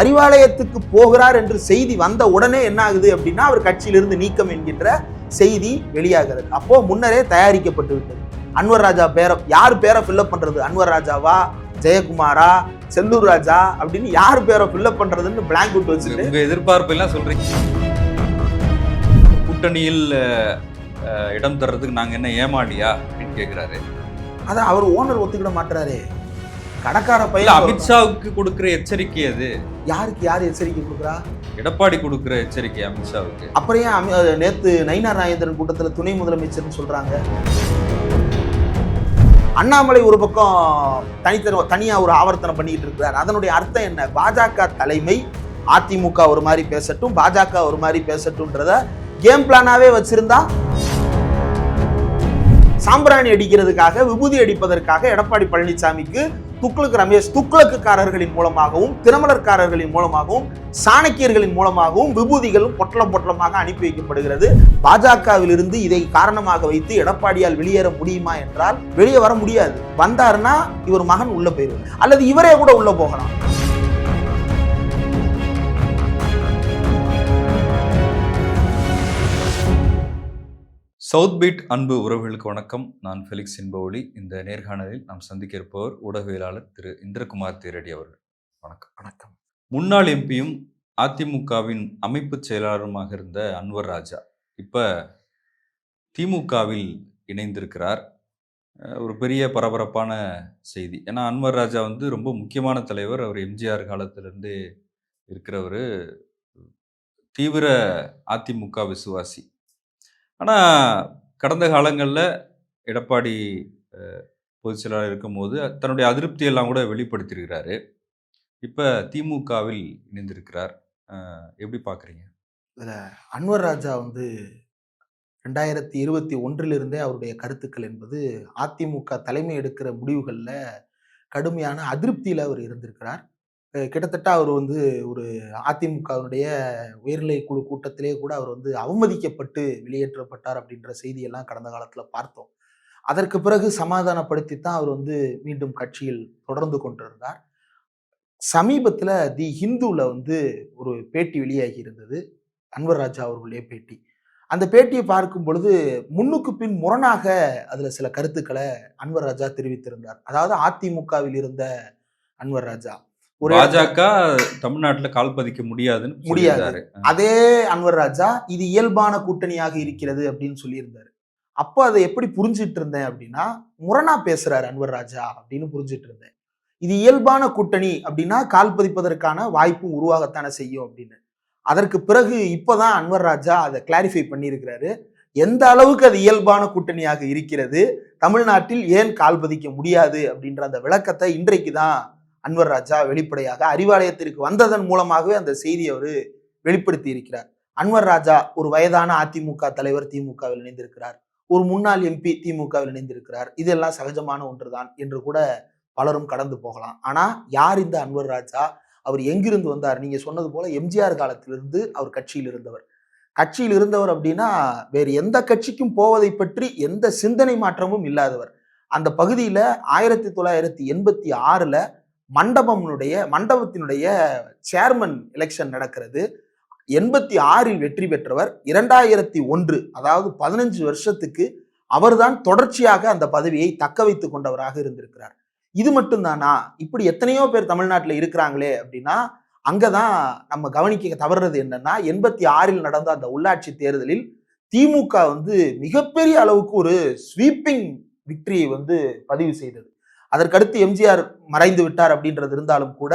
அறிவாலயத்துக்கு போகிறார் என்று செய்தி வந்த உடனே என்ன ஆகுது அப்படின்னா அவர் கட்சியிலிருந்து நீக்கம் என்கின்ற செய்தி வெளியாகிறது. அப்போ முன்னரே தயாரிக்கப்பட்டு விட்டது. அன்வர் ராஜா பேரை யார் பேரை ஃபில்அப் பண்றது? அன்வர் ராஜாவா? ஜெயக்குமாரா? செல்லூர் ராஜா? அப்படின்னு யார் பேரை ஃபில்அப் பண்றதுன்னு பிளாங்க் விட்டு வச்சுட்டு உங்க எதிர்பார்ப்பு எல்லாம் சொல்றீங்க. கூட்டணியில் இடம் தர்றதுக்கு நாங்க என்ன ஏமாளியா? அப்படின்னு கேக்குறாரு. அதான் அவர் ஓனர் ஒத்துக்கிட மாட்டாரு கடைக்கார பையன் அமித்ஷாவுக்கு கொடுக்கிற எச்சரிக்கை அது யாருக்கு யார் எச்சரிக்கை கொடுக்குறா? எடப்பாடி கொடுக்கிற எச்சரிக்கை அமித்ஷாவுக்கு அப்புறம் ஏன் நேத்து நயினார் நாகேந்திரன் கூட்டத்துல துணை முதலமைச்சர்னு சொல்றாங்க. அண்ணாமலை ஒரு பக்கம் தனித்தர தனியா ஒரு ஆவர்த்தனம் பண்ணிட்டு இருக்கிறார். அதனுடைய அர்த்தம் என்ன? பாஜக தலைமை அதிமுக ஒரு மாதிரி பேசட்டும் பாஜக ஒரு மாதிரி பேசட்டும்ன்றத கேம் பிளானாவே வச்சிருந்தா சாம்பிராணி அடிக்கிறதுக்காக விபூதி அடிப்பதற்காக எடப்பாடி பழனிசாமிக்கு துக்ளக் ரமேஷ் துக்ளக்குக்காரர்களின் மூலமாகவும் திருமலர்காரர்களின் மூலமாகவும் சாணக்கியர்களின் மூலமாகவும் விபூதிகளும் பொட்டலம் பொட்டலமாக அனுப்பி வைக்கப்படுகிறது. பாஜகவிலிருந்து இதை காரணமாக வைத்து எடப்பாடியால் வெளியேற முடியுமா என்றால் வெளியே வர முடியாது. வந்தாருன்னா இவர் மகன் உள்ள போயிருவார் அல்லது இவரே கூட உள்ள போகலாம். சவுத் பீட் அன்பு உறவுகளுக்கு வணக்கம். நான் ஃபெலிக்ஸ் என்பவொலி இந்த நேர்காணலில் நாம் சந்திக்க இருப்பவர் ஊடகவியலாளர் திரு இந்திரகுமார் தேரடி அவர்கள். வணக்கம். வணக்கம். முன்னாள் எம்பியும் அதிமுகவின் அமைப்பு செயலாளருமாக இருந்த அன்வர் ராஜா இப்ப திமுகவில் இணைந்திருக்கிறார். ஒரு பெரிய பரபரப்பான செய்தி. ஏன்னா அன்வர் ராஜா வந்து ரொம்ப முக்கியமான தலைவர். அவர் எம்ஜிஆர் காலத்திலிருந்தே இருக்கிறவர். தீவிர அதிமுக விசுவாசி. ஆனால் கடந்த காலங்களில் எடப்பாடி பொதுச் செயலாளர் இருக்கும்போது தன்னுடைய அதிருப்தியெல்லாம் கூட வெளிப்படுத்தியிருக்கிறாரு. இப்போ திமுகவில் இணைந்திருக்கிறார். எப்படி பார்க்குறீங்க இதில் அன்வர் ராஜா வந்து ரெண்டாயிரத்தி இருபத்தி ஒன்றிலிருந்தே அவருடைய கருத்துக்கள் என்பது அதிமுக தலைமை எடுக்கிற முடிவுகளில் கடுமையான அதிருப்தியில் அவர் இருந்திருக்கிறார். கிட்டத்தட்ட அவர் வந்து ஒரு அதிமுகவினுடைய உயர்நிலை குழு கூட்டத்திலே கூட அவர் வந்து அவமதிக்கப்பட்டு வெளியேற்றப்பட்டார் அப்படின்ற செய்தியெல்லாம் கடந்த காலத்தில் பார்த்தோம். அதற்கு பிறகு சமாதானப்படுத்தி தான் அவர் வந்து மீண்டும் கட்சியில் தொடர்ந்து கொண்டிருந்தார். சமீபத்தில் தி ஹிந்துவில் வந்து ஒரு பேட்டி வெளியாகி இருந்தது. அன்வர் ராஜா அவர்களுடைய பேட்டி. அந்த பேட்டியை பார்க்கும் பொழுது முன்னுக்கு பின் முரணாக அதில் சில கருத்துக்களை அன்வர் ராஜா தெரிவித்திருந்தார். அதாவது அதிமுகவில் இருந்த அன்வர் ராஜா. பாஜக தமிழ்நாட்டில் கால் பதிக்க முடியாதுன்னு முடியாது. அதே அன்வர் ராஜா இது இயல்பான கூட்டணியாக இருக்கிறது அப்படின்னு சொல்லியிருந்தாரு. அப்போ அதை எப்படி புரிஞ்சிட்டு இருந்தேன் அப்படின்னா முரணா பேசுறாரு அன்வர் ராஜா அப்படின்னு புரிஞ்சிட்டு இருந்தேன். இது இயல்பான கூட்டணி அப்படின்னா கால் பதிப்பதற்கான வாய்ப்பும் உருவாகத்தானே செய்யும் அப்படின்னு. அதற்கு பிறகு இப்போதான் அன்வர் ராஜா அதை கிளாரிஃபை பண்ணியிருக்கிறாரு. எந்த அளவுக்கு அது இயல்பான கூட்டணியாக இருக்கிறது தமிழ்நாட்டில் ஏன் கால் பதிக்க முடியாது அப்படின்ற அந்த விளக்கத்தை இன்றைக்கு தான் அன்வர் ராஜா வெளிப்படையாக அறிவாலயத்திற்கு வந்ததன் மூலமாகவே அந்த செய்தியை அவர் வெளிப்படுத்தி இருக்கிறார். அன்வர் ராஜா ஒரு வயதான அதிமுக தலைவர் திமுகவில் இணைந்திருக்கிறார். ஒரு முன்னாள் எம்பி திமுகவில் இணைந்திருக்கிறார். இதெல்லாம் சகஜமான ஒன்றுதான் என்று கூட பலரும் கடந்து போகலாம். ஆனா யார் இந்த அன்வர் ராஜா? அவர் எங்கிருந்து வந்தார்? நீங்க சொன்னது போல எம்ஜிஆர் காலத்திலிருந்து அவர் கட்சியில் இருந்தவர். கட்சியில் இருந்தவர் அப்படின்னா வேறு எந்த கட்சிக்கும் போவதை பற்றி எந்த சிந்தனை மாற்றமும் இல்லாதவர். அந்த பகுதியில ஆயிரத்தி தொள்ளாயிரத்தி எண்பத்தி ஆறுல மண்டபம்னுடைய மண்டபத்தினுடைய சேர்மன் எலெக்ஷன் நடக்கிறது. எண்பத்தி ஆறில் வெற்றி பெற்றவர். இரண்டாயிரத்தி ஒன்று அதாவது பதினஞ்சு வருஷத்துக்கு அவர்தான் தொடர்ச்சியாக அந்த பதவியை தக்க வைத்து கொண்டவராக இருந்திருக்கிறார். இது மட்டும்தானா? இப்படி எத்தனையோ பேர் தமிழ்நாட்டில் இருக்கிறாங்களே அப்படின்னா அங்கதான் நம்ம கவனிக்க தவறுறது என்னன்னா எண்பத்தி ஆறில் நடந்த அந்த உள்ளாட்சி தேர்தலில் திமுக வந்து மிகப்பெரிய அளவுக்கு ஒரு ஸ்வீப்பிங் விக்டரியை வந்து பதிவு செய்தது. அதற்கடுத்து எம்ஜிஆர் மறைந்து விட்டார் அப்படின்றது இருந்தாலும் கூட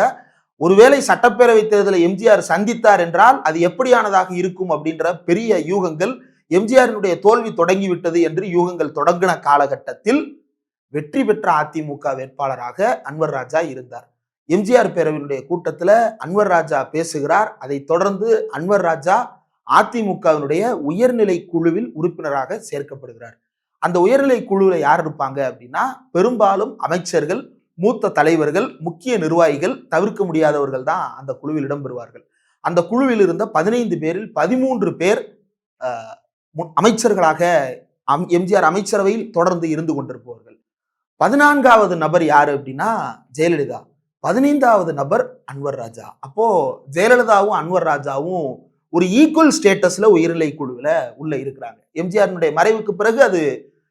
ஒருவேளை சட்டப்பேரவை தேர்தலை எம்ஜிஆர் சந்தித்தார் என்றால் அது எப்படியானதாக இருக்கும் அப்படின்ற பெரிய யூகங்கள் எம்ஜிஆரினுடைய தோல்வி தொடங்கிவிட்டது என்று யூகங்கள் தொடங்கின காலகட்டத்தில் வெற்றி பெற்ற அதிமுக வேட்பாளராக அன்வர் ராஜா இருந்தார். எம்ஜிஆர் பேரவையினுடைய கூட்டத்துல அன்வர் ராஜா பேசுகிறார். அதைத் தொடர்ந்து அன்வர் ராஜா அதிமுகவினுடைய உயர்நிலை குழுவில் உறுப்பினராக சேர்க்கப்படுகிறார். அந்த உயர்நிலை குழுவில் யார் இருப்பாங்க அப்படின்னா பெரும்பாலும் அமைச்சர்கள் மூத்த தலைவர்கள் முக்கிய நிர்வாகிகள் தவிர்க்க முடியாதவர்கள் தான் அந்த குழுவில் இடம்பெறுவார்கள். அந்த குழுவில் இருந்த பதினைந்து பேரில் பதிமூன்று பேர் மு- அமைச்சர்களாக அம்- எம்ஜிஆர் அமைச்சரவையில் தொடர்ந்து இருந்து கொண்டிருப்பவர்கள். பதினான்காவது நபர் யாரு அப்படின்னா ஜெயலலிதா. பதினைந்தாவது நபர் அன்வர் ராஜா. அப்போ ஜெயலலிதாவும் அன்வர் ராஜாவும் ஒரு ஈக்குவல் ஸ்டேட்டஸில் உயர்நிலை குழுவில் உள்ளே இருக்கிறாங்க. எம்ஜிஆரினுடைய மறைவுக்கு பிறகு அது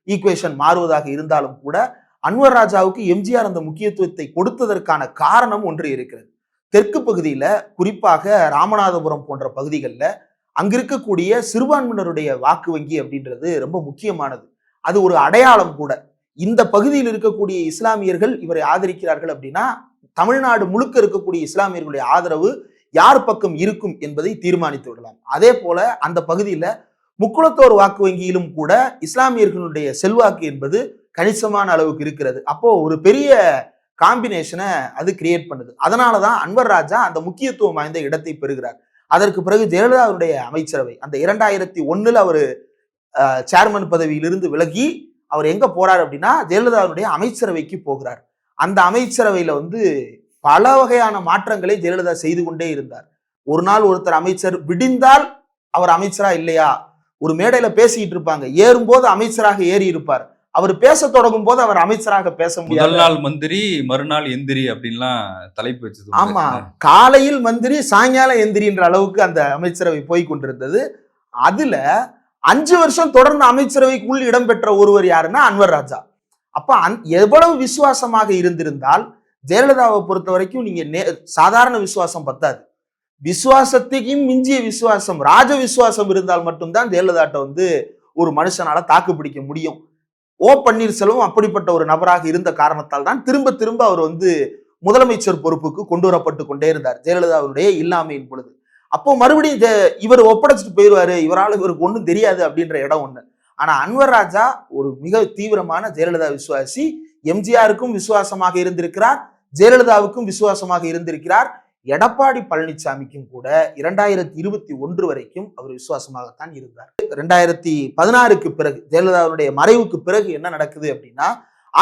ஈக்குவேஷன் மாறுவதாக இருந்தாலும் கூட அன்வர் ராஜாவுக்கு எம்ஜிஆர் அந்த முக்கியத்துவத்தை கொடுத்ததற்கான காரணம் ஒன்று இருக்கிறது. தெற்கு பகுதியில் குறிப்பாக ராமநாதபுரம் போன்ற பகுதிகளில் அங்கிருக்கக்கூடிய சிறுபான்மையினருடைய வாக்கு வங்கி அப்படின்றது ரொம்ப முக்கியமானது. அது ஒரு அடையாளம் கூட. இந்த பகுதியில் இருக்கக்கூடிய இஸ்லாமியர்கள் இவரை ஆதரிக்கிறார்கள் அப்படின்னா தமிழ்நாடு முழுக்க இருக்கக்கூடிய இஸ்லாமியர்களுடைய ஆதரவு யார் பக்கம் இருக்கும் என்பதை தீர்மானித்து விடலாம். அதே போல அந்த பகுதியில முக்குளத்தோர் வாக்கு வங்கியிலும் கூட இஸ்லாமியர்களுடைய செல்வாக்கு என்பது கணிசமான அளவுக்கு இருக்கிறது. அப்போ ஒரு பெரிய காம்பினேஷனை அது கிரியேட் பண்ணுது. அதனாலதான் அன்வர் ராஜா அந்த முக்கியத்துவம் வாய்ந்த இடத்தை பெறுகிறார். அதற்கு பிறகு ஜெயலலிதாவுடைய அமைச்சரவை அந்த இரண்டாயிரத்தி ஒண்ணுல அவர் சேர்மன் பதவியிலிருந்து விலகி அவர் எங்க போறார் அப்படின்னா ஜெயலலிதாவுடைய அமைச்சரவைக்கு போகிறார். அந்த அமைச்சரவையில வந்து பல வகையான மாற்றங்களை ஜெயலலிதா செய்து கொண்டே இருந்தார். ஒரு நாள் ஒருத்தர் அமைச்சர் விடிந்தால் அவர் அமைச்சரா இல்லையா? ஒரு மேடையில பேசிக்கிட்டு இருப்பாங்க. ஏறும்போது அமைச்சராக ஏறி இருப்பார். அவர் பேச தொடங்கும் போது அவர் அமைச்சராக பேச முதல் முடியாது நாள் மந்திரி மறுநாள் எந்திரி அப்படின்லாம் தலைப்பு வச்சது உண்டு. ஆமா. காலையில் மந்திரி சாயங்காலம் எந்திரின்ற அளவுக்கு அந்த அமைச்சரவை போய் கொண்டிருந்தது. அதுல அஞ்சு வருஷம் தொடர்ந்து அமைச்சரவைக்குள் இடம்பெற்ற ஒருவர் யாருன்னா அன்வர் ராஜா. அப்ப அந் எவ்வளவு விசுவாசமாக இருந்திருந்தால் ஜெயலலிதாவை பொறுத்த வரைக்கும் நீங்க நே- சாதாரண விசுவாசம் பத்தாது. விசுவாசத்தையும் மிஞ்சிய விசுவாசம் ராஜ விசுவாசம் இருந்தால் மட்டும்தான் ஜெயலலிதாட்ட வந்து ஒரு மனுஷனால தாக்கு பிடிக்க முடியும். ஓ பன்னீர்செல்வம் அப்படிப்பட்ட ஒரு நபராக இருந்த காரணத்தால் தான் திரும்ப திரும்ப அவர் வந்து முதலமைச்சர் பொறுப்புக்கு கொண்டு வரப்பட்டு கொண்டே இருந்தார் ஜெயலலிதாவுடைய இல்லாமையின் பொழுது. அப்போ மறுபடியும் இவர் ஒப்படைச்சிட்டு போயிடுவாரு இவரால் இவருக்கு ஒன்றும் தெரியாது அப்படின்ற இடம் ஒண்ணு. ஆனா அன்வர் ராஜா ஒரு மிக தீவிரமான ஜெயலலிதா விசுவாசி எம்ஜிஆருக்கும் விசுவாசமாக இருந்திருக்கிறார். ஜெயலலிதாவுக்கும் விசுவாசமாக இருந்திருக்கிறார். எடப்பாடி பழனிசாமிக்கும் கூட இரண்டாயிரத்தி இருபத்தி ஒன்று வரைக்கும் அவர் விசுவாசமாகத்தான் இருந்தார். ரெண்டாயிரத்தி பதினாறுக்கு பிறகு ஜெயலலிதாவுடைய மறைவுக்கு பிறகு என்ன நடக்குது அப்படின்னா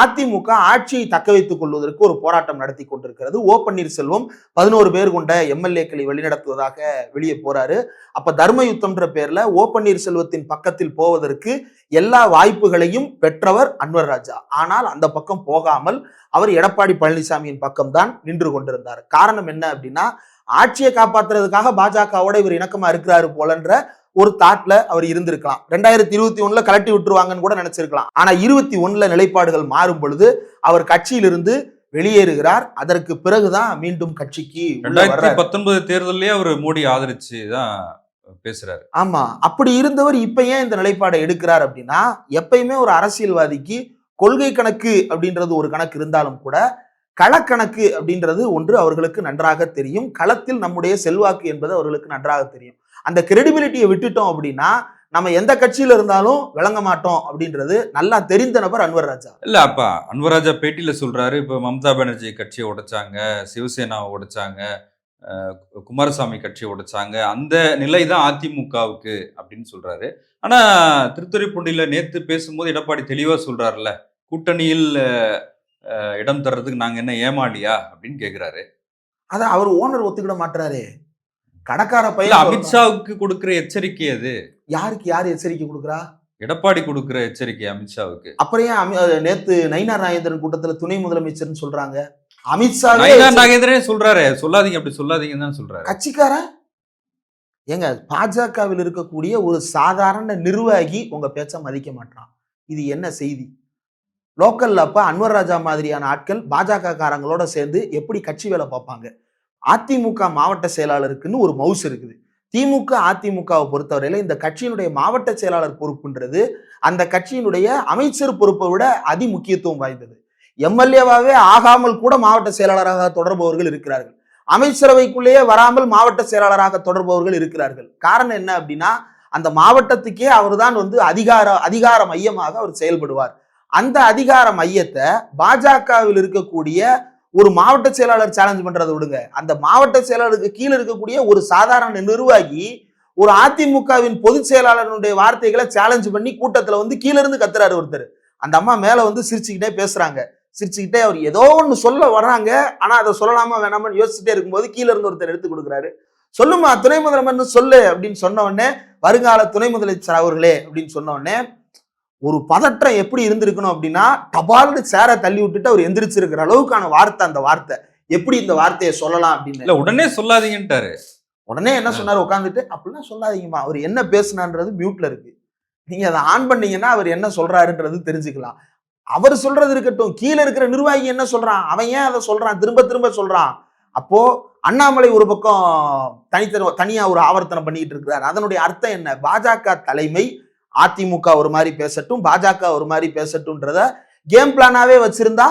அதிமுக ஆட்சியை தக்க வைத்துக் கொள்வதற்கு ஒரு போராட்டம் நடத்தி கொண்டிருக்கிறது. ஓ பன்னீர்செல்வம் பதினோரு பேர் கொண்ட எம்எல்ஏக்களை வழிநடத்துவதாக வெளியே போறாரு. அப்ப தர்ம யுத்தம்ன்ற பேர்ல ஓ பன்னீர்செல்வத்தின் பக்கத்தில் போவதற்கு எல்லா வாய்ப்புகளையும் பெற்றவர் அன்வர் ராஜா. ஆனால் அந்த பக்கம் போகாமல் அவர் எடப்பாடி பழனிசாமியின் பக்கம்தான் நின்று கொண்டிருந்தார். காரணம் என்ன அப்படின்னா ஆட்சியை காப்பாத்துறதுக்காக பாஜகவோட இவர் இணக்கமா இருக்கிறாரு போலன்ற ஒரு தாட்ல அவர் இருந்திருக்கலாம். ரெண்டாயிரத்தி இருபத்தி ஒண்ணுல கலட்டி விட்டுருவாங்கன்னு கூட நினைச்சிருக்கலாம். ஆனா இருபத்தி ஒண்ணுல நிலைப்பாடுகள் மாறும் பொழுது அவர் கட்சியிலிருந்து வெளியேறுகிறார். அதற்கு பிறகுதான் மீண்டும் கட்சிக்கு ரெண்டாயிரத்தி. பத்தொன்பது தேர்தல்லயே அவர் மோடி ஆதரிச்சு தான் பேசுறாரு. ஆமா. அப்படி இருந்தவர் இப்ப ஏன் இந்த நிலைப்பாடை எடுக்கிறார் அப்படின்னா எப்பயுமே ஒரு அரசியல்வாதிக்கு கொள்கை கணக்கு அப்படின்றது ஒரு கணக்கு இருந்தாலும் கூட களக்கணக்கு அப்படின்றது ஒன்று அவர்களுக்கு நன்றாக தெரியும். களத்தில் நம்முடைய செல்வாக்கு என்பது அவர்களுக்கு நன்றாக தெரியும். அந்த கிரெடிபிலிட்டியை விட்டுட்டோம் அப்படின்னா நம்ம எந்த கட்சியில இருந்தாலும் விளங்க மாட்டோம் அப்படின்றது நல்லா தெரிந்த நபர் அன்வர் ராஜா. இல்ல அப்ப அன்வராஜா பேட்டியில சொல்றாரு இப்ப மம்தா பானர்ஜி கட்சியை உடைச்சாங்க சிவசேனாவை உடைச்சாங்க குமாரசாமி கட்சியை உடைச்சாங்க அந்த நிலை தான் அதிமுகவுக்கு அப்படின்னு சொல்றாரு. ஆனா திருத்துறைப்பூண்டியில நேத்து பேசும்போது எடப்பாடி தெளிவா சொல்றாருல்ல கூட்டணியில் இடம் தர்றதுக்கு நாங்க என்ன ஏமாளியா? அப்படின்னு கேக்குறாரு. அதான் அவர் ஓனர் ஒத்துக்கிட மாட்டாரு கடைக்கார பையன் அமித்ஷாவுக்கு கொடுக்கிற எச்சரிக்கை அது யாருக்கு யார் எச்சரிக்கை கொடுக்குறா? எடப்பாடி கொடுக்கிற எச்சரிக்கை அமித்ஷாவுக்கு அப்புறம் ஏன் நேத்து நயினார் நாகேந்திரன் கூட்டத்துல துணை முதலமைச்சர்னு சொல்றாங்க. அமித்ஷாவே நயினார் நாகேந்திரனே சொல்றாரு. சொல்லாதீங்க அப்படி சொல்லாதீங்கன்னு தான் சொல்றாரு. கட்சிக்காரன்? ஏங்க பாஜகவில் இருக்கக்கூடிய ஒரு சாதாரண நிர்வாகி உங்க பேச்ச மதிக்க மாட்டான் இது என்ன செய்தி? லோக்கல்ல அப்ப அன்வர் ராஜா மாதிரியான ஆட்கள் பாஜக காரங்களோட சேர்ந்து எப்படி கட்சி வேலை பார்ப்பாங்க? அதிமுக மாவட்ட செயலாளருக்குன்னு ஒரு மவுஸ் இருக்குது. திமுக அதிமுகவை பொறுத்தவரையில இந்த கட்சியினுடைய மாவட்ட செயலாளர் பொறுப்புன்றது அந்த கட்சியினுடைய அமைச்சர் பொறுப்பை விட அதி முக்கியத்துவம் வாய்ந்தது. எம்எல்ஏவாகவே ஆகாமல் கூட மாவட்ட செயலாளராக தொடர்பவர்கள் இருக்கிறார்கள். அமைச்சரவைக்குள்ளேயே வராமல் மாவட்ட செயலாளராக தொடர்பவர்கள் இருக்கிறார்கள். காரணம் என்ன அப்படின்னா அந்த மாவட்டத்துக்கே அவர்தான் வந்து அதிகார அதிகார மையமாக அவர் செயல்படுவார். அந்த அதிகார மையத்தை பாஜகவில் இருக்கக்கூடிய ஒரு மாவட்ட செயலாளர் சேலஞ்ச் பண்றதை விடுங்க. அந்த மாவட்ட செயலாளருக்கு கீழே இருக்கக்கூடிய ஒரு சாதாரண நிர்வாகி ஒரு அதிமுகவின் பொதுச் செயலாளருடைய வார்த்தைகளை சேலஞ்ச் பண்ணி கூட்டத்தில் வந்து கீழே இருந்து கத்துறாரு ஒருத்தர். அந்த அம்மா மேலே வந்து சிரிச்சுக்கிட்டே பேசுறாங்க. சிரிச்சுக்கிட்டே அவர் ஏதோ ஒன்று சொல்ல வர்றாங்க. ஆனால் அதை சொல்லலாமா வேணாமான்னு யோசிச்சுட்டே இருக்கும்போது கீழே இருந்து ஒருத்தர் எடுத்து கொடுக்குறாரு. சொல்லுமா துணை முதலமைச்சர் சொல்லு அப்படின்னு சொன்ன உடனே வருங்கால துணை முதலமைச்சர் அவர்களே அப்படின்னு சொன்ன உடனே ஒரு பதற்றம் எப்படி இருந்திருக்கணும் அப்படின்னா டபால்னு சேரை தள்ளி விட்டுட்டு அவர் எந்திரிச்சிருக்கிற அளவுக்கான வார்த்தை அந்த வார்த்தை. எப்படி இந்த வார்த்தையை சொல்லலாம் அப்படின்னு. இல்ல உடனே சொல்லாதீங்கன்ட்டாரு. உடனே என்ன சொன்னாரு? உட்காந்துட்டு அப்படிலாம் சொல்லாதீங்கம்மா. அவர் என்ன பேசுனான்றது மியூட்ல இருக்கு. நீங்க அதை ஆன் பண்ணீங்கன்னா அவர் என்ன சொல்றாருன்றது தெரிஞ்சுக்கலாம். அவர் சொல்றது இருக்கட்டும். கீழே இருக்கிற நிர்வாகி என்ன சொல்றான்? அவன் ஏன் அதை சொல்றான்? திரும்ப திரும்ப சொல்றான். அப்போ அண்ணாமலை ஒரு பக்கம் தனித்தன தனியா ஒரு ஆவர்த்தனம் பண்ணிட்டு இருக்கிறார். அதனுடைய அர்த்தம் என்ன? பாஜக தலைமை அதிமுக ஒரு மாதிரி பேசட்டும் பாஜக ஒரு மாதிரி பேசட்டும்ன்றத கேம் பிளானாவே வச்சிருந்தா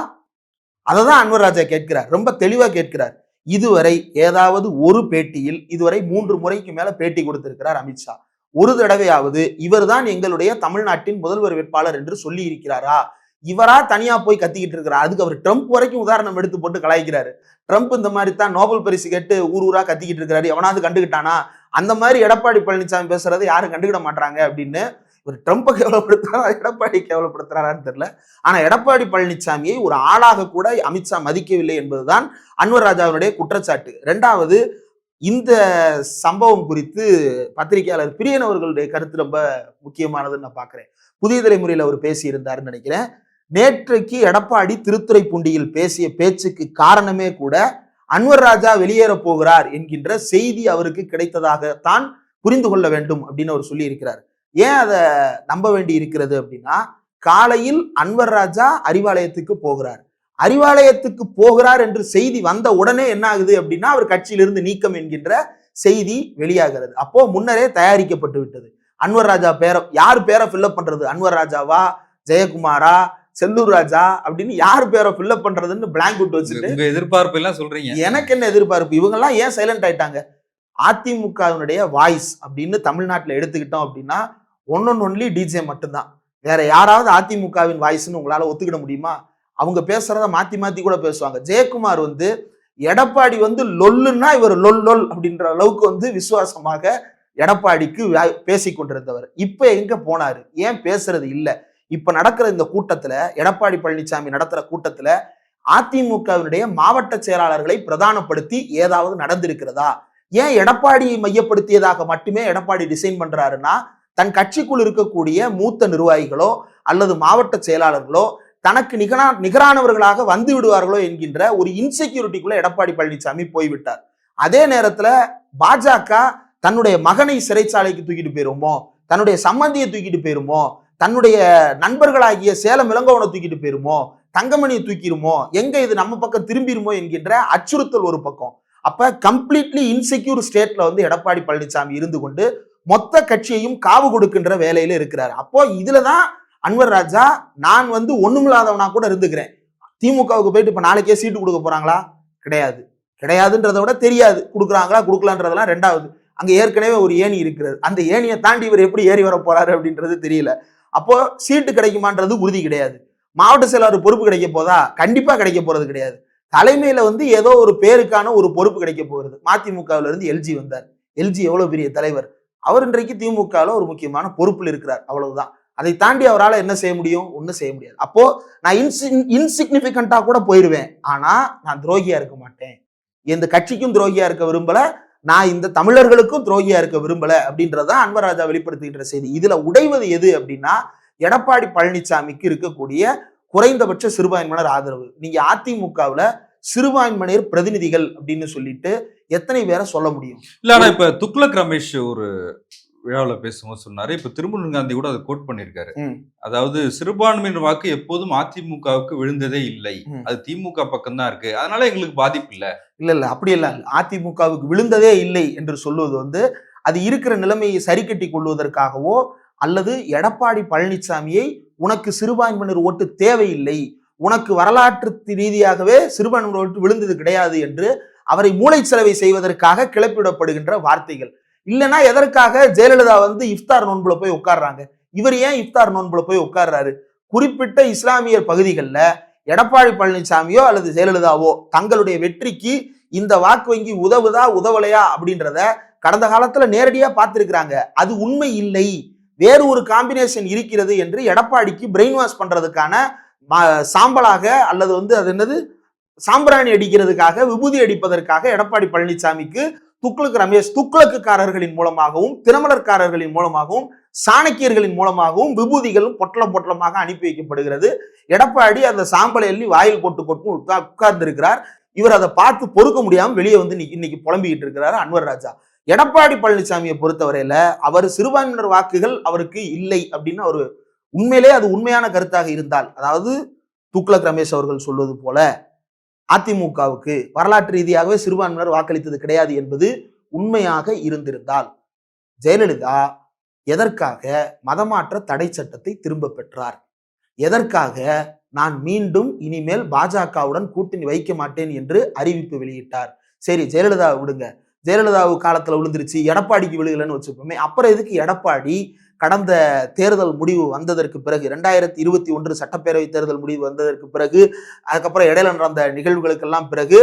அதை தான் அன்வர் ராஜா கேட்கிறார். ரொம்ப தெளிவா கேட்கிறார். இதுவரை ஏதாவது ஒரு பேட்டியில் இதுவரை மூன்று முறைக்கு மேல பேட்டி கொடுத்திருக்கிறார் அமித்ஷா ஒரு தடவையாவது இவர்தான் எங்களுடைய தமிழ்நாட்டின் முதல்வர் வேட்பாளர் என்று சொல்லி இருக்கிறாரா? இவரா தனியா போய் கத்திக்கிட்டு இருக்கிறார்? அதுக்கு அவர் ட்ரம்ப் வரைக்கும் உதாரணம் எடுத்து போட்டு கலாய்க்கிறாரு. ட்ரம்ப் இந்த மாதிரி தான் நோபல் பரிசு கேட்டு ஊர் ஊரா கத்திக்கிட்டு இருக்கிறாரு. எவனாவது கண்டுக்கிட்டானா அந்த மாதிரி எடப்பாடி பழனிசாமி பேசுறதை யாரும் கண்டுக்கிட மாட்டாங்க அப்படின்னு இவர் ட்ரம்ப்பை கேவலப்படுத்துறாரா எடப்பாடி கேவலப்படுத்துறாரான்னு தெரியல. ஆனா எடப்பாடி பழனிசாமியை ஒரு ஆளாக கூட அமித்ஷா மதிக்கவில்லை என்பதுதான் அன்வர் ராஜாவினுடைய குற்றச்சாட்டு. ரெண்டாவது இந்த சம்பவம் குறித்து பத்திரிகையாளர் பிரியன் அவர்களுடைய கருத்து ரொம்ப முக்கியமானதுன்னு நான் பார்க்குறேன் புதிய தலைமுறையில் அவர் பேசியிருந்தாருன்னு நினைக்கிறேன். நேற்றைக்கு எடப்பாடி திருத்துறைப்பூண்டியில் பேசிய பேச்சுக்கு காரணமே கூட அன்வர் ராஜா வெளியேறப் போகிறார் என்கின்ற செய்தி அவருக்கு கிடைத்ததாகத்தான் புரிந்து கொள்ள வேண்டும் அப்படின்னு அவர் சொல்லியிருக்கிறார். ஏன் அதை நம்ப வேண்டி இருக்கிறது அப்படின்னா காலையில் அன்வர் ராஜா அறிவாலயத்துக்கு போகிறார். அறிவாலயத்துக்கு போகிறார் என்று செய்தி வந்த உடனே என்ன ஆகுது அப்படின்னா அவர் கட்சியிலிருந்து நீக்கம் என்கின்ற செய்தி வெளியாகிறது. அப்போ முன்னரே தயாரிக்கப்பட்டு விட்டது. அன்வர் ராஜா பேரை யார் பேரை ஃபில்அப் பண்றது? அன்வர் ராஜாவா? ஜெயக்குமாரா? செல்லூர் ராஜா? அப்படின்னு யார் பேரை ஃபில்அப் பண்றதுன்னு பிளாங்க் விட்டு வச்சுட்டு எதிர்பார்ப்பு எல்லாம் சொல்றீங்க. எனக்கு என்ன எதிர்பார்ப்பு? இவங்கெல்லாம் ஏன் சைலண்ட் ஆயிட்டாங்க? அதிமுகவினுடைய வாய்ஸ் அப்படின்னு தமிழ்நாட்டில் எடுத்துக்கிட்டோம் அப்படின்னா ஒன் ஒன் ஒன்லி டிஜே மட்டும்தான். வேற யாராவது அதிமுகவின் வாய்ஸ்னு உங்களால் ஒத்துக்கிட முடியுமா? அவங்க பேசுறத மாத்தி மாத்தி கூட பேசுவாங்க. ஜெயக்குமார் வந்து எடப்பாடி வந்து லொல்லுன்னா இவர் லொல் லொல் அப்படின்ற அளவுக்கு வந்து விசுவாசமாக எடப்பாடிக்கு பேசி கொண்டிருந்தவர். இப்ப எங்க போனாரு? ஏன் பேசுறது இல்லை? இப்ப நடக்கிற இந்த கூட்டத்துல எடப்பாடி பழனிசாமி நடத்துற கூட்டத்துல அதிமுகவினுடைய மாவட்ட செயலாளர்களை பிரதானப்படுத்தி ஏதாவது நடந்திருக்கிறதா? ஏன் எடப்பாடியை மையப்படுத்தியதாக மட்டுமே எடப்பாடி டிசைன் பண்றாருன்னா தன் கட்சிக்குள் இருக்கக்கூடிய மூத்த நிர்வாகிகளோ அல்லது மாவட்ட செயலாளர்களோ தனக்கு நிகரா நிகரானவர்களாக வந்து விடுவார்களோ என்கின்ற ஒரு இன்செக்யூரிட்டிக்குள்ள எடப்பாடி பழனிசாமி போய்விட்டார். அதே நேரத்துல பாஜக தன்னுடைய மகனை சிறைச்சாலைக்கு தூக்கிட்டு போயிருமோ தன்னுடைய சம்மந்தியை தூக்கிட்டு போயிருமோ தன்னுடைய நண்பர்களாகிய சேலம் இளங்கோவனை தூக்கிட்டு போயிருமோ தங்கமணியை தூக்கிடுமோ எங்க இது நம்ம பக்கம் திரும்பிருமோ என்கின்ற அச்சுறுத்தல் ஒரு பக்கம். அப்ப கம்ப்ளீட்லி இன்செக்யூர் ஸ்டேட்ல வந்து எடப்பாடி பழனிசாமி இருந்து கொண்டு மொத்த கட்சியையும் காவு கொடுக்கின்ற வேலையில இருக்கிறார். அப்போ இதுலதான் அன்வர் ராஜா நான் வந்து ஒண்ணுமில்லாதவனா கூட இருந்துக்கிறேன். திமுகவுக்கு போயிட்டு இப்ப நாளைக்கே சீட்டு கொடுக்க போறாங்களா? கிடையாது. கிடையாதுன்றத விட தெரியாது. கொடுக்குறாங்களா? கொடுக்கலான்றதெல்லாம் ரெண்டாவது. அங்க ஏற்கனவே ஒரு ஏணி இருக்கிறது. அந்த ஏணியை தாண்டி இவர் எப்படி ஏறி வர போறாரு அப்படின்றது தெரியல. அப்போ சீட்டு கிடைக்குமான்றது உறுதி கிடையாது. மாவட்ட செயலாளர் பொறுப்பு கிடைக்க போதா? கண்டிப்பா கிடைக்க போறது கிடையாது. தலைமையில வந்து ஏதோ ஒரு பேருக்கான ஒரு பொறுப்பு கிடைக்க போகிறது மதிமுகவில இருந்து எல்ஜி வந்தார். எல்ஜி எவ்வளவு பெரிய தலைவர்? அவர் இன்றைக்கு திமுகவில் ஒரு முக்கியமான பொறுப்பில் இருக்கிறார். அவ்வளவுதான். அதை தாண்டி அவரால் என்ன செய்ய முடியும்? ஒன்றும் செய்ய முடியாது. அப்போ நான் இன்சி இன்சிக்னிஃபிகண்ட்டாக கூட போயிடுவேன் ஆனா நான் துரோகியா இருக்க மாட்டேன். எந்த கட்சிக்கும் துரோகியா இருக்க விரும்பல. நான் இந்த தமிழர்களுக்கும் துரோகியா இருக்க விரும்பல அப்படின்றதான் அன்பராஜா வெளிப்படுத்துகின்ற செய்தி. இதுல உடைவது எது அப்படின்னா எடப்பாடி பழனிசாமிக்கு இருக்கக்கூடிய குறைந்தபட்ச சிறுபான்மையினர் ஆதரவு. நீங்க அதிமுகவுல சிறுபான்மையினர் பிரதிநிதிகள் அப்படின்னு சொல்லிட்டு எத்தனை பேரை சொல்ல முடியும்? இல்ல ஆனா இப்ப துக்ளக் ரமேஷ் ஒரு விழாவில் பேசும்போது சொன்னாரு. இப்ப திருமணம் காந்தி கூட அதை கோட் பண்ணியிருக்காரு. அதாவது சிறுபான்மையினர் வாக்கு எப்போதும் அதிமுகவுக்கு விழுந்ததே இல்லை. அது திமுக பக்கம் தான் இருக்கு. அதனால எங்களுக்கு பாதிப்பு இல்ல. இல்ல இல்ல அப்படி இல்ல. அதிமுகவுக்கு விழுந்ததே இல்லை என்று சொல்லுவது வந்து அது இருக்கிற நிலைமையை சரி கட்டி கொள்வதற்காகவோ அல்லது எடப்பாடி பழனிசாமியை உனக்கு சிறுபான்மையினர் ஓட்டு தேவையில்லை உனக்கு வரலாற்று ரீதியாகவே சிறுவன் விழுந்தது கிடையாது என்று அவரை மூளை செலவை செய்வதற்காக கிளப்பிவிடப்படுகின்ற வார்த்தைகள். இல்லைன்னா எதற்காக ஜெயலலிதா வந்து இஃப்தார் நோன்புல போய் உட்கார்றாங்க? இவர் ஏன் இஃப்தார் நோன்புல போய் உட்கார்றாரு? குறிப்பிட்ட இஸ்லாமியர் பகுதிகளில் எடப்பாடி பழனிசாமியோ அல்லது ஜெயலலிதாவோ தங்களுடைய வெற்றிக்கு இந்த வாக்கு வங்கி உதவுதா உதவலையா அப்படின்றத கடந்த காலத்துல நேரடியா பார்த்திருக்கிறாங்க. அது உண்மை இல்லை. வேறு ஒரு காம்பினேஷன் இருக்கிறது என்று எடப்பாடிக்கு பிரெயின் வாஷ் பண்றதுக்கான சாம்பலாக அல்லது வந்து அது என்னது? சாம்பிராணி அடிக்கிறதுக்காக விபூதி அடிப்பதற்காக எடப்பாடி பழனிசாமிக்கு துக்ளக் ரமேஷ் துக்ளக்குக்காரர்களின் மூலமாகவும் திருமலர்காரர்களின் மூலமாகவும் சாணக்கியர்களின் மூலமாகவும் விபூதிகளும் பொட்டலம் பொட்டலமாக அனுப்பி வைக்கப்படுகிறது. எடப்பாடி அந்த சாம்பலை எள்ளி வாயில் போட்டு கொட்டும் உட்கார்ந்து இருக்கிறார் இவர் அதை பார்த்து பொறுக்க முடியாம வெளியே வந்து இன்னைக்கு புலம்பிக்கிட்டு இருக்கிறார் அன்வர் ராஜா. எடப்பாடி பழனிசாமியை பொறுத்தவரையில அவர் சிறுபான்மையினர் வாக்குகள் அவருக்கு இல்லை அப்படின்னு அவர் உண்மையிலே அது உண்மையான கருத்தாக இருந்தால் அதாவது துக்ளக் ரமேஷ் அவர்கள் சொல்வது போல அதிமுகவுக்கு வரலாற்று ரீதியாகவே சிறுபான்மையினர் வாக்களித்தது கிடையாது என்பது உண்மையாக இருந்திருந்தால் ஜெயலலிதா எதற்காக மதமாற்ற தடை சட்டத்தை திரும்ப பெற்றார்? எதற்காக நான் மீண்டும் இனிமேல் பாஜகவுடன் கூட்டணி வைக்க மாட்டேன் என்று அறிவிப்பு வெளியிட்டார்? சரி ஜெயலலிதா விடுங்க. ஜெயலலிதாவு காலத்துல விழுந்துருச்சு எடப்பாடிக்கு விழுகலன்னு வச்சுப்போமே அப்புறம் எதுக்கு எடப்பாடி கடந்த தேர்தல் முடிவு வந்ததற்கு பிறகு ரெண்டாயிரத்தி இருபத்தி ஒன்று சட்டப்பேரவை தேர்தல் முடிவு வந்ததற்கு பிறகு அதுக்கப்புறம் இடையில நடந்த நிகழ்வுகளுக்கெல்லாம் பிறகு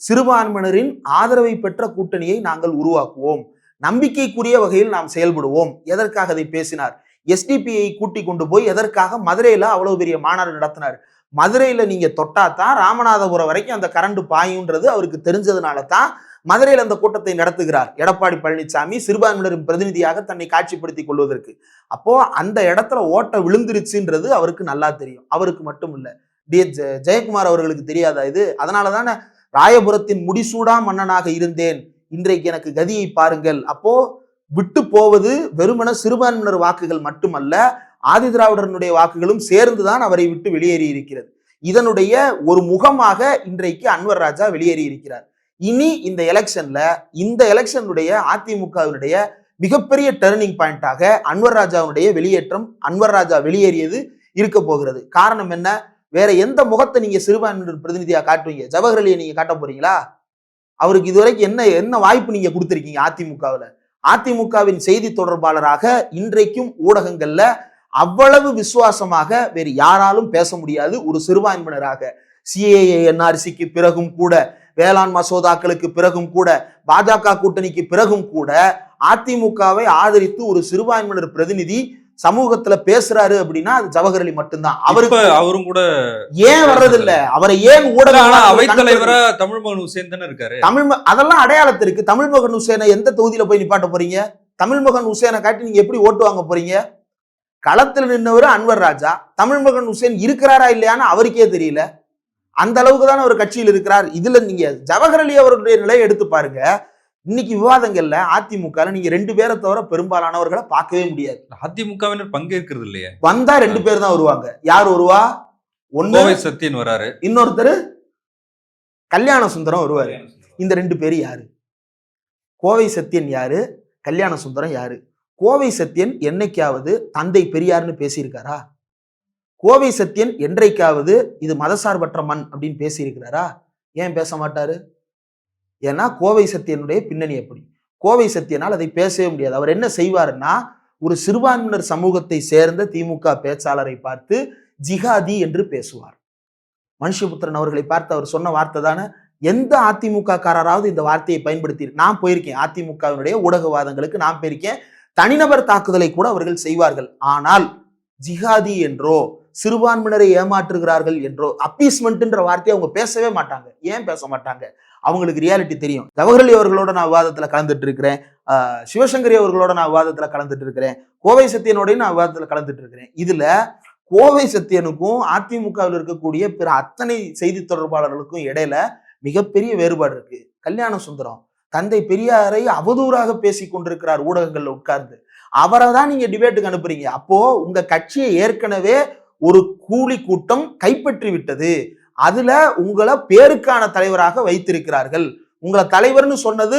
சிறுபான்மையினரின் ஆதரவை பெற்ற கூட்டணியை நாங்கள் உருவாக்குவோம். நம்பிக்கைக்குரிய வகையில் நாம் செயல்படுவோம். எதற்காக அதை பேசினார்? எஸ்டிபிஐ கூட்டி கொண்டு போய் எதற்காக மதுரையில அவ்வளவு பெரிய மாநாடு நடத்தினார்? மதுரையில நீங்க தொட்டாதான் ராமநாதபுரம் வரைக்கும் அந்த கரண்ட் பாயுன்றது அவருக்கு தெரிஞ்சதுனால தான் மதுரையில் அந்த கூட்டத்தை நடத்துகிறார். எடப்பாடி பழனிசாமி சிறுபான்மையினரின் பிரதிநிதியாக தன்னை காட்சிப்படுத்திக் கொள்வதற்கு. அப்போ அந்த இடத்துல ஓட்ட விழுந்துருச்சுன்றது அவருக்கு நல்லா தெரியும். அவருக்கு மட்டும் இல்லை. டி ஜெ- ஜெயக்குமார் அவர்களுக்கு தெரியாதா இது? அதனால தானே ராயபுரத்தின் முடிசூடா மன்னனாக இருந்தேன். இன்றைக்கு எனக்கு கதியை பாருங்கள். அப்போ விட்டு போவது வெறுமன சிறுபான்மையினர் வாக்குகள் மட்டுமல்ல ஆதிதிராவிடனுடைய வாக்குகளும் சேர்ந்துதான் அவரை விட்டு வெளியேறி இருக்கிறது இதனுடைய ஒரு முகமாக இன்றைக்கு அன்வர் ராஜா வெளியேறி இருக்கிறார் இனி இந்த எலெக்ஷன்ல இந்த எலெக்ஷனுடைய அதிமுகவினுடைய மிகப்பெரிய டேர்னிங் பாயிண்டாக அன்வர் ராஜாவுடைய வெளியேற்றம் அன்வர் ராஜா வெளியேறியது இருக்க போகிறது. காரணம் என்ன? வேற எந்த முகத்தை நீங்க சிறுபான்மையினர் பிரதிநிதியா காட்டுவீங்க? ஜவஹர்லியை நீங்க காட்ட போறீங்களா? அவருக்கு இதுவரைக்கும் என்ன என்ன வாய்ப்பு நீங்க கொடுத்துருக்கீங்க அதிமுகவில்? அதிமுகவின் செய்தி தொடர்பாளராக இன்றைக்கும் ஊடகங்கள்ல அவ்வளவு விசுவாசமாக வேறு யாராலும் பேச முடியாது ஒரு சிறுபான்மையினராக. சிஏஏ என்ஆர்சிக்கு பிறகும் கூட வேளாண் மசோதாக்களுக்கு பிறகும் கூட பாஜக கூட்டணிக்கு பிறகும் கூட அதிமுகவை ஆதரித்து ஒரு சிறுபான்மையினர் பிரதிநிதி சமூகத்துல பேசுறாரு அப்படின்னா அது ஜவஹர் அலி மட்டும்தான். அவருக்கு அவரும் கூட ஏன் வர்றதில்ல? அவரை ஏன் ஊடக அவைத்தலைவரா தமிழ் மகன் ஹுசேன் தானே இருக்காரு? தமிழ் அதெல்லாம் அடையாளத்திற்கு. தமிழ் மகன் ஹுசேனை எந்த தொகுதியில போய் நிப்பாட்ட போறீங்க? தமிழ் மகன் ஹுசேனை காட்டி நீங்க எப்படி ஓட்டு வாங்க போறீங்க? களத்தில் நின்னவர் அன்வர் ராஜா. தமிழ் மகன் ஹுசேன் இருக்கிறாரா இல்லையான்னு அவருக்கே தெரியல. அந்த அளவுக்கு தானே ஒரு கட்சியில் இருக்கிறார். இதுல நீங்க ஜவஹர் அலி அவர்களுடைய நிலையை எடுத்து பாருங்க. இன்னைக்கு விவாதங்கள்ல அதிமுக நீங்க ரெண்டு பேரை தவிர பெரும்பாலானவர்களை பார்க்கவே முடியாது. அதிமுகவினர் பங்கேற்கிறது இல்லையே. வந்தா ரெண்டு பேர் தான் வருவாங்க. யார் வருவா? கோவை சத்தியன் வராரு. இன்னொருத்தர் கல்யாண சுந்தரம் வருவாரு. இந்த ரெண்டு பேர் யாரு? கோவை சத்யன் யாரு? கல்யாண சுந்தரம் யாரு? கோவை சத்யன் என்னைக்காவது தந்தை பெரியார்னு பேசியிருக்காரா? கோவை சத்யன் என்றைக்காவது இது மதசார்பற்ற மண் அப்படின்னு பேசியிருக்கிறாரா? ஏன் பேச மாட்டாரு? ஏன்னா கோவை சத்தியனுடைய பின்னணி எப்படி கோவை சத்தியனால் அதை பேசவே முடியாது. அவர் என்ன செய்வாருன்னா ஒரு சிறுபான்மையினர் சமூகத்தை சேர்ந்த திமுக பேச்சாளரை பார்த்து ஜிகாதி என்று பேசுவார். மனுஷபுத்திரன் அவர்களை பார்த்து அவர் சொன்ன வார்த்தை தானே? எந்த அதிமுக காரராவது இந்த வார்த்தையை பயன்படுத்தி நான் போயிருக்கேன். அதிமுகவினுடைய ஊடகவாதங்களுக்கு நான் போயிருக்கேன். தனிநபர் தாக்குதலை கூட அவர்கள் செய்வார்கள். ஆனால் ஜிஹாதி என்றோ சிறுபான்மையினரை ஏமாற்றுகிறார்கள் என்றோ அப்பீஸ்மெண்ட்ன்ற வார்த்தையை அவங்க பேசவே மாட்டாங்க. ஏன் பேச மாட்டாங்க? அவங்களுக்கு ரியாலிட்டி தெரியும். ஜவஹர்லி அவர்களோட நான் விவாதத்தில் கலந்துட்டு இருக்கிறேன் சிவசங்கரி அவர்களோட நான் விவாதத்தில் கலந்துட்டு இருக்கிறேன் கோவை சத்தியனோடையும் நான் விவாதத்தில் கலந்துட்டு இருக்கிறேன் இதுல கோவை சத்தியனுக்கும் அதிமுகவில் இருக்கக்கூடிய பிற அத்தனை செய்தி தொடர்பாளர்களுக்கும் இடையில மிகப்பெரிய வேறுபாடு இருக்கு. கல்யாண சுந்தரம் தந்தை பெரியாரை அவதூறாக பேசி கொண்டிருக்கிறார் ஊடகங்கள்ல உட்கார்ந்து. அவரை தான் நீங்க டிபேட்டுக்கு அனுப்புறீங்க. அப்போ உங்க கட்சியை ஏற்கனவே ஒரு கூலி கூட்டம் கைப்பற்றி விட்டது. அதுல உங்களை பேருக்கான தலைவராக வைத்திருக்கிறார்கள். உங்களை தலைவர்னு சொன்னது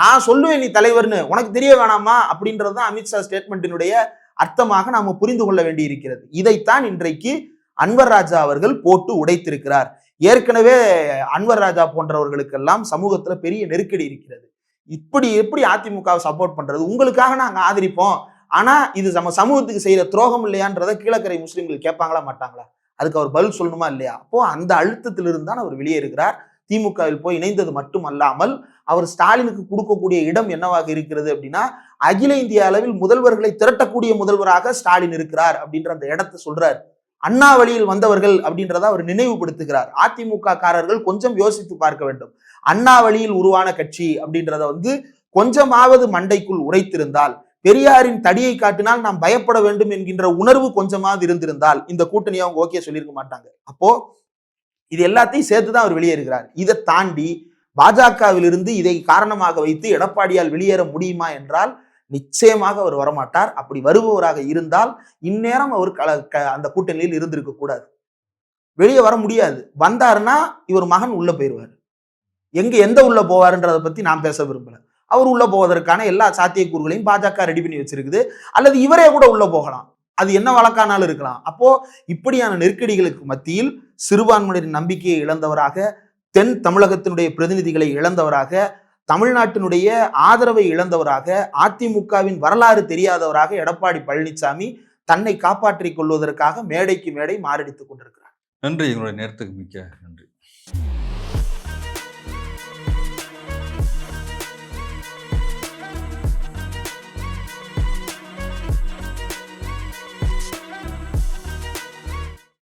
நான் சொல்லுவேன் நீ தலைவர்னு உனக்கு தெரிய வேணாமா? அப்படின்றது தான் அமித்ஷா ஸ்டேட்மெண்ட்டினுடைய அர்த்தமாக நாம புரிந்து கொள்ள வேண்டி இருக்கிறது இதைத்தான் இன்றைக்கு அன்வர் ராஜா அவர்கள் போட்டு உடைத்திருக்கிறார். ஏற்கனவே அன்வர் ராஜா போன்றவர்களுக்கெல்லாம் சமூகத்துல பெரிய நெருக்கடி இருக்கிறது. இப்படி எப்படி அதிமுகவை சப்போர்ட் பண்றது? உங்களுக்காக நாங்க ஆதரிப்போம். ஆனா இது நம்ம சமூகத்துக்கு செய்கிற துரோகம் இல்லையான்றதை கீழக்கரை முஸ்லீம்கள் கேட்பாங்களா மாட்டாங்களா? அதுக்கு அவர் பதில் சொல்லணுமா இல்லையா? அப்போ அந்த அழுத்தத்திலிருந்து தான் அவர் வெளியேறுகிறார் திமுகவில் போய் இணைந்தது மட்டும் அல்லாமல் அவர் ஸ்டாலினுக்கு கொடுக்கக்கூடிய இடம் என்னவாக இருக்கிறது அப்படின்னா அகில இந்திய அளவில் முதல்வர்களை திரட்டக்கூடிய முதல்வராக ஸ்டாலின் இருக்கிறார் அப்படின்ற அந்த இடத்தை சொல்றார். அண்ணா வழியில் வந்தவர்கள் அப்படின்றத அவர் நினைவுபடுத்துகிறார். அதிமுக காரர்கள் கொஞ்சம் யோசித்து பார்க்க வேண்டும். அண்ணா வழியில் உருவான கட்சி அப்படின்றத வந்து கொஞ்சமாவது மண்டைக்குள் உரைத்திருந்தால் பெரியாரின் தடியை காட்டினால் நாம் பயப்பட வேண்டும் என்கின்ற உணர்வு கொஞ்சமாவது இருந்திருந்தால் இந்த கூட்டணியை அவங்க ஓகே சொல்லியிருக்க மாட்டாங்க. அப்போ இது எல்லாத்தையும் சேர்த்து தான் அவர் வெளியேறுகிறார். இதை தாண்டி பாஜகவிலிருந்து இதை காரணமாக வைத்து எடப்பாடியால் வெளியேற முடியுமா என்றால் நிச்சயமாக அவர் வரமாட்டார். அப்படி வருபவராக இருந்தால் இந்நேரம் அவர் கல க- அந்த கூட்டணியில் இருந்திருக்க கூடாது. வெளியே வர முடியாது. வந்தாருன்னா இவர் மகன் உள்ள போயிருவார் எங்க எந்த உள்ள போவாருன்றதை பத்தி நான் பேச விரும்பல. அவர் உள்ள போவதற்கான எல்லா சாத்தியக்கூறுகளையும் பாஜக ரெடி பண்ணி வச்சிருக்குது. அல்லது இவரே கூட உள்ள போகலாம். அது என்ன வழக்கானாலும் இருக்கலாம். அப்போ இப்படியான நெருக்கடிகளுக்கு மத்தியில் சிறுபான்மையினரின் நம்பிக்கையை இழந்தவராக தென் தமிழகத்தினுடைய பிரதிநிதிகளை இழந்தவராக தமிழ்நாட்டினுடைய ஆதரவை இழந்தவராக அதிமுகவின் வரலாறு தெரியாதவராக எடப்பாடி பழனிசாமி தன்னை காப்பாற்றிக் கொள்வதற்காக மேடைக்கு மேடை மாரடித்துக் கொண்டிருக்கிறார். நன்றி. எங்களுடைய நேரத்துக்கு மிக்க